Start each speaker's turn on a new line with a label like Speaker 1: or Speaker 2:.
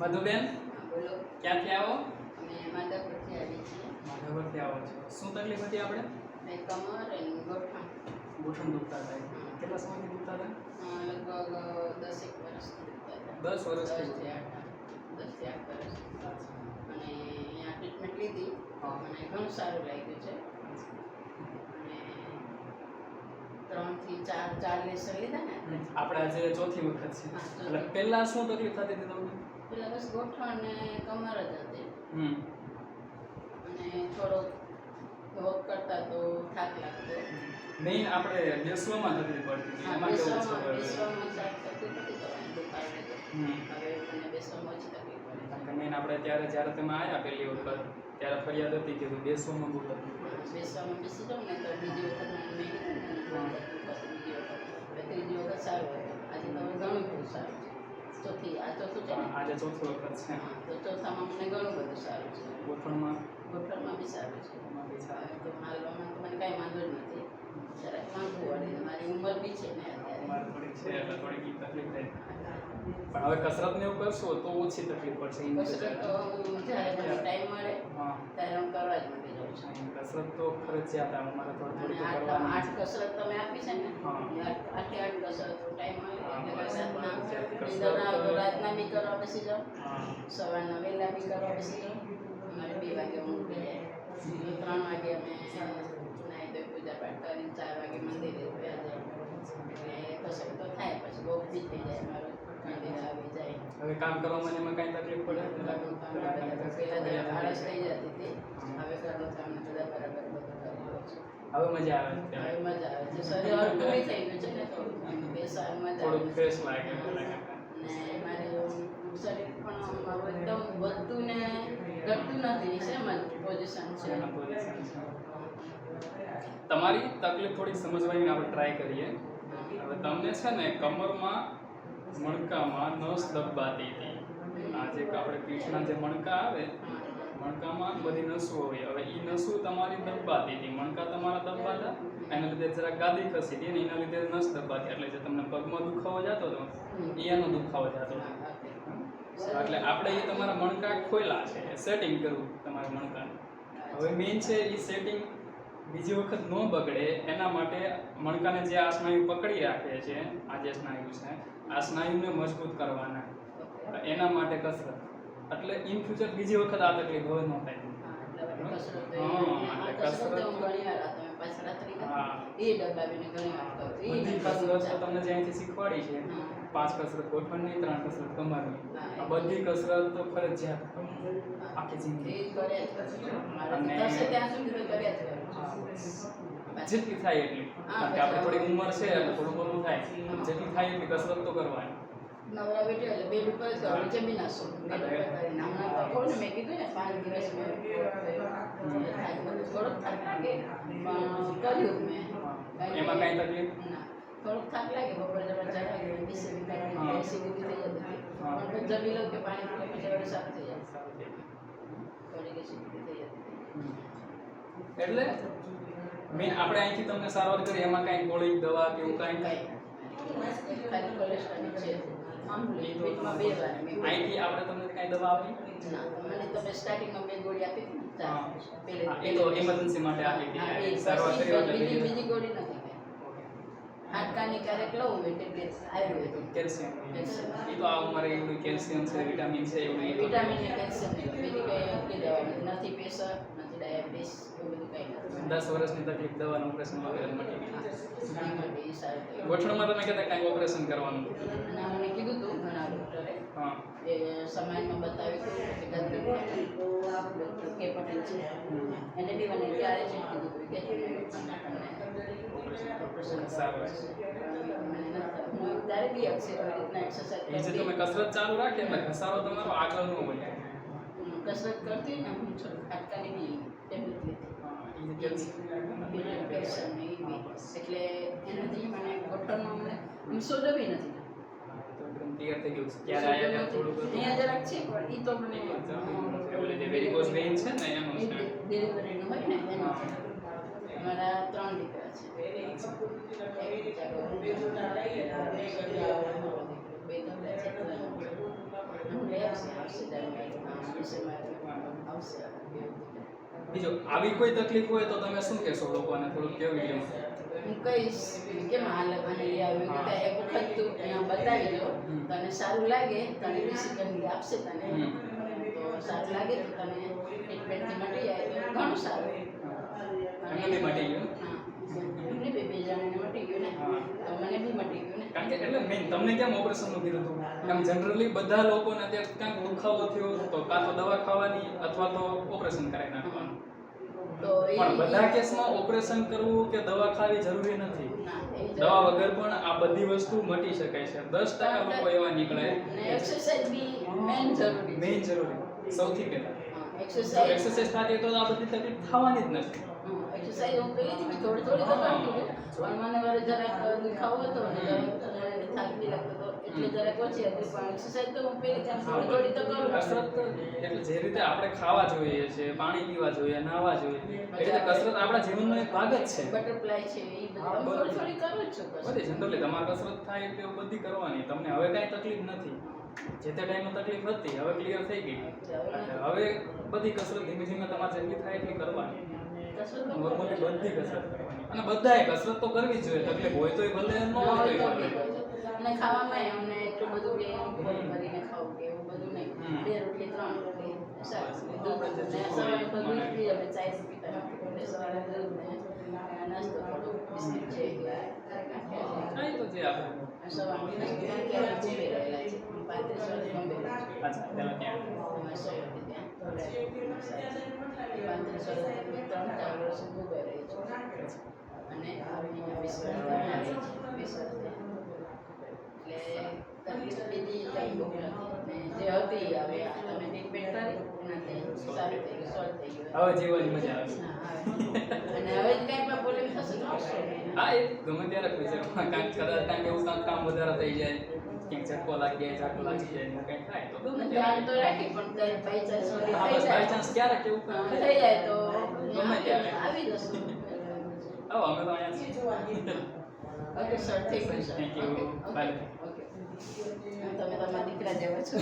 Speaker 1: મધુબેન
Speaker 2: બોલો.
Speaker 1: ક્યાંથી આવો?
Speaker 2: અમે માધવપુરથી આવી છીએ.
Speaker 1: માધવપુરથી આવો છો. શું તકલીફ હતી આપણે?
Speaker 2: ને કમર અને ગોઠણ.
Speaker 1: ગોઠણ દુખતા હતા. કેટલા સમયથી દુખતા હતા?
Speaker 2: લગભગ દસેક વર્ષથી દુખતા હતા.
Speaker 1: દસ વર્ષથી?
Speaker 2: દસથી આઠ વર્ષ. અને અહીંયા ટ્રીટમેન્ટ લીધી. મને ઘણું સારું લાગ્યું છે. અને ત્રણથી ચાર ચાર લેસર લીધા ને.
Speaker 1: આપણે આજે ચોથી વખત છે. એટલે પહેલા શું તકલીફ થતી હતી તમને?
Speaker 2: પેલા બસ ગોઠણ ને કમર જ હતી. અને થોડો વોક કરતા તો થાક લાગતો.
Speaker 1: મેઇન આપણે બેસવામાં તકલીફ પડતી હતી. એમાં
Speaker 2: બેસવામાં બેસવામાં તકલીફ હતી તો તો.
Speaker 1: હમ.
Speaker 2: હવે મને બેસવામાં ઓછી તકલીફ પડે
Speaker 1: મેઇન આપણે ત્યારે જ્યારે તમે આવ્યા પહેલી વખત ત્યારે ફરિયાદ હતી કે બેસવામાં બહુ તકલીફ
Speaker 2: બેસવામાં બેસી જાઉં ને તો બીજી વખત મને ચોથી
Speaker 1: વખત છે.
Speaker 2: તો ચોથામાં મને ઘણું બધું સારું છે.
Speaker 1: ગોઠણમાં?
Speaker 2: ગોઠણમાં બી સારું છે.
Speaker 1: એમાં બી સારું.
Speaker 2: તો મને કાંઈ વાંધો જ નથી. જરાક વાંધું અને મારી ઉંમર બી છે ને અત્યારે
Speaker 1: થોડીક છે એટલે થોડીક તકલીફ થાય. પણ હવે કસરત ને એવું કરશો તો ઓછી તકલીફ પડશે
Speaker 2: કસરત તો હું જ્યારે મને ટાઈમ મળે ત્યારે હું કરવા જ માંડી જાઉં છું.
Speaker 1: કસરત તો ફરજિયાત આવે મારે થોડી થોડી કરવાની
Speaker 2: આઠ કસરત તમે આપી છે ને આઠ આઠે આઠ કસરત ટાઈમ મળે એટલે
Speaker 1: બસ.
Speaker 2: રાતના બી કરવા બેસી જાઉં
Speaker 1: સવાર
Speaker 2: સવારના વહેલા બી કરવા બેસી જાઉં અમારે બે વાગે ઊંઘ ત્રણ વાગે અમે ધોઈ પૂજા પાઠ કરીને ચાર વાગે મંદિરે ગયા જાય તો થાય પછી બહુ બી થઈ જાય મારું મંદિર આવી જાય
Speaker 1: હવે કામ કરવામાં એમાં કાંઈ તકલીફ પડે
Speaker 2: બધા આળસ થઈ જતી હતી હવે ઘરનું કામ બધા બરાબર
Speaker 1: હવે મજા આવે છે
Speaker 2: હવે મજા આવે છે શરીર હલકું થઈ ગયું છે ને થોડું એમ બેસવાનું મજા થોડું
Speaker 1: ફ્રેશ લાગે
Speaker 2: ને મારું શરીર પણ મારું એકદમ વધતું ને ઘટતું નથી સેમ જ પોઝિશન છે
Speaker 1: છે. તમારી તકલીફ થોડી સમજવાની આપણે ટ્રાય કરીએ. હવે તમને છે ને કમરમાં મણકામાં નસ દબાતી હતી. આ જે આપણે પીઠના જે મણકા આવે, મણકામાં બધી નસો હોય. હવે એ નસો તમારી દબાતી હતી. મણકા તમારા દબાતા, એના લીધે જરા ગાદી ખસી હતી એના લીધે નસ દબાતી. એટલે જે તમને પગમાં દુખાવો જતો હતો એનો દુખાવો જતો એટલે આપણે એ તમારા મણકા ખોયલા છે. સેટિંગ કરવું તમારા મણકા હવે મેઇન છે એ સેટિંગ બીજી વખત ન બગડે એના માટે મણકાને જે આ સ્નાયુ પકડી રાખે છે આ જે સ્નાયુ છે આ સ્નાયુને મજબૂત કરવાના. એના માટે કસરત. એટલે ઇન ફ્યુચર બીજી વખત આ તકલીફ હવે ન થાય. તમને જ્યાંથી શીખવાડી છે. પાંચ કસરત ગોઠણની ત્રણ કસરત કમરની આ બધી કસરત તો ફરજિયાત આખી જિંદગી. જેટલી થાય એટલી. કારણ કે આપણે થોડી ઉંમર છે એટલે થોડું ઘણું થાય. જેટલી થાય એટલી કસરત તો કરવાની.
Speaker 2: નવરા બેઠો એટલે બેડ ઉપર જ કરું નીચે બી બેડ ઉપર કરીને. હમણાં તો કહું ને મેં કીધું ને પાંચ દિવસ મેં થોડોક કર્યું
Speaker 1: એમાં કાંઈ તકલીફ?
Speaker 2: થોડોક થાક લાગે બપોરે જરા ચડાવી બેસી
Speaker 1: હા.
Speaker 2: વિટામિન એસી બધી થઈ જતી હતી
Speaker 1: હા.
Speaker 2: પણ પછી જમી લઉં કે પાણી પીને પછી હવે સારું થઈ જાય
Speaker 1: સારું થઈ ગયું.
Speaker 2: થોડીક એસિડિટી થઈ જતી હતી
Speaker 1: એટલે મેં આપણે અહીંથી તમને સારવાર કરી એમાં કાંઈ ગોળી દવા કે એવું કાંઈ
Speaker 2: કાંઈ ખાલી કોલેસ્ટ્રોલ છે મામૂલી પેટમાં બે વાર મેં
Speaker 1: અહીંથી આપણે તમને કાંઈ દવા આપી
Speaker 2: ના મને તમે સ્ટાર્ટિંગમાં બે ગોળી આપી હતી ને ચાર.
Speaker 1: હા.
Speaker 2: પહેલે-
Speaker 1: હા, એ તો emergency માટે આપી હતી.
Speaker 2: હા, એ
Speaker 1: સારવાર
Speaker 2: પછી
Speaker 1: કરી એટલે
Speaker 2: બીજી
Speaker 1: બીજી-
Speaker 2: બીજી ગોળી નથી ખાઈ. હાડકાની ક્યારેક લઉં મેં ટેબ્લેટ આયુર્વેદિક
Speaker 1: કેલ્શિયમ. એ તો આ ઉંમરે એવું કેલ્શિયમ છે વિટામિન છે
Speaker 2: વિટામિન ને કેલ્શિયમ ને બીજી કઈ દવા નથી પ્રેશર નથી ડાયાબિટીસ એવું બધું કંઈ
Speaker 1: દસ વર્ષની તકલીફ દવાનું ઓપરેશન વગેરે મટી ગોઠણમાં તમે કહેતા કાંઈ ઓપરેશન કરવાનું?
Speaker 2: મને કીધું હતું ઘણા ડૉક્ટરે
Speaker 1: હા.
Speaker 2: એ સમાજમાં બતાવ્યું હતું કે ડૉક્ટર કે પટેલ છે. એને બી મને ત્યારે જ કીધું કે. હું ત્યારે બી અક્ષર રીતના
Speaker 1: તમે કસરત ચાલુ રાખે એટલે ઘસારો તમારો આગળ ન હોય.
Speaker 2: કસરત કરતી ને હું હાડકાની બી ટેબ્લેટ
Speaker 1: હા,
Speaker 2: બી એટલે એનાથી મને ગોઠણમાં મને આમ સોજો બી નથી.
Speaker 1: ક્લિયર થઈ ગયું છે. ક્યારે આયા ને થોડું બધું.
Speaker 2: અહીંયા જરાક છે પણ ઈ તો મને
Speaker 1: એટલે જે વેરિકોઝ બેન છે ને એનું છે.
Speaker 2: નો હોય ને એનું મારા ત્રણ દીકરા છે.
Speaker 1: બીજું આવી કોઈ તકલીફ હોય તો તમે શું કહેશો લોકોને? થોડુંક કેવું
Speaker 2: હું કહીશ કે કેમ હાલ મને લઈ આવ્યું કે ત્યાં એક વખત તું અહીંયા બતાવી દો. તને સારું લાગે તને બેસિકલી આપશે તને. તો સારું લાગે તો તને ટ્રીટમેન્ટથી મટી જાય તો ઘણું સારું.
Speaker 1: મટી ગયું?
Speaker 2: હા. એમને બે જણાને મટી ગયું ને. તો મને બી મટી ગયું ને.
Speaker 1: કારણ કે એટલે મેન તમને કેમ ઓપરેશનનું કીધું હતું આમ જનરલી બધા લોકોને અત્યારે ક્યાંક દુખાવો થયો તો કાં તો દવા ખાવાની અથવા તો ઓપરેશન કરાવી નાખવાનું. પણ બધા કેસમાં ઓપરેશન કરવું કે દવા ખાવી જરૂરી નથી.
Speaker 2: ના
Speaker 1: દવા વગર પણ આ બધી વસ્તુ મટી શકાય છે. દસ ટકા લોકો એવા નીકળે મેઇન જરૂરી સૌથી પહેલા.
Speaker 2: એક્સરસાઇઝ
Speaker 1: થતી તો આ બધી તકલીફ થવાની જ નથી.
Speaker 2: એક્સરસાઇઝ હું પહેલેથી બી થોડી થોડી હતી. પણ મને વળી જરા દુખાવો હતો ને થાક લાગતો હતો એટલે જરાક ઓછી હતી પણ એક્સરસાઇઝ તો હું પહેલેથી આમ થોડી થોડી તો કરું
Speaker 1: કસરત એટલે જે રીતે આપણે ખાવા જોઈએ છે પાણી પીવા જોઈએ નાહવા જોઈએ એ કસરત આપણા જીવનનો એક ભાગ જ છે.
Speaker 2: બટરફ્લાય છે એ બધી.
Speaker 1: હા,
Speaker 2: હું
Speaker 1: બધું.
Speaker 2: થોડી થોડી કરું છું
Speaker 1: બધી જનરલી તમારે કસરત થાય એટલે બધી કરવાની. તમને હવે કાંઈ તકલીફ નથી. જે તે ટાઈમે તકલીફ હતી હવે ક્લિયર થઈ ગઈ. હવે બધી કસરત ધીમે ધીમે તમારે જેટલી થાય એટલી કરવાની.
Speaker 2: તો
Speaker 1: નોર્મલી બધી કસરત અને બધાએ કસરત તો કરવી જ જોઈએ. તકલીફ હોય તોય ભલે ન હોય
Speaker 2: તો અને ખાવામાં અમને એટલું બધું કે ભરીને ખાવું કે એવું બધું નહીં. બે રોટલી ત્રણ રોટલી સવારે બધું નથી અમે ચાય પીતા એટલે સવારે દૂધ ને નાસ્તો થોડું બિસ્કિટ છું અને એટલે તકલીફ બીજી કંઈ જે હતી હવે તમે ટ્રીટમેન્ટ કરી સારું થઈ ગયું સોલ્વ થઈ ગયું
Speaker 1: હવે જીવવાની મજા આવે
Speaker 2: અને હવે જ પણ આવશે
Speaker 1: હા એ ગમે ત્યારે થઈ કાંઈક કદાચ કાંઈક એવું કાંઈક કામ વધારે થઈ જાય ક્યાંક ઝટકો લાગી જાય ઝાટકો લાગી જાય કંઈક થાય તો
Speaker 2: ધ્યાન તો રાખી પણ બાય ચાન્સ
Speaker 1: બાય ચાન્સ ક્યારેક એવું
Speaker 2: થઈ જાય તો
Speaker 1: ગમે ત્યારે.
Speaker 2: આવી જશું
Speaker 1: આવો અમે તો અહીંયા છીએ
Speaker 2: okay sir thank you
Speaker 1: Thank you.
Speaker 2: Okay
Speaker 1: Bye.
Speaker 2: તમે તમારા દીકરા જેવા છો.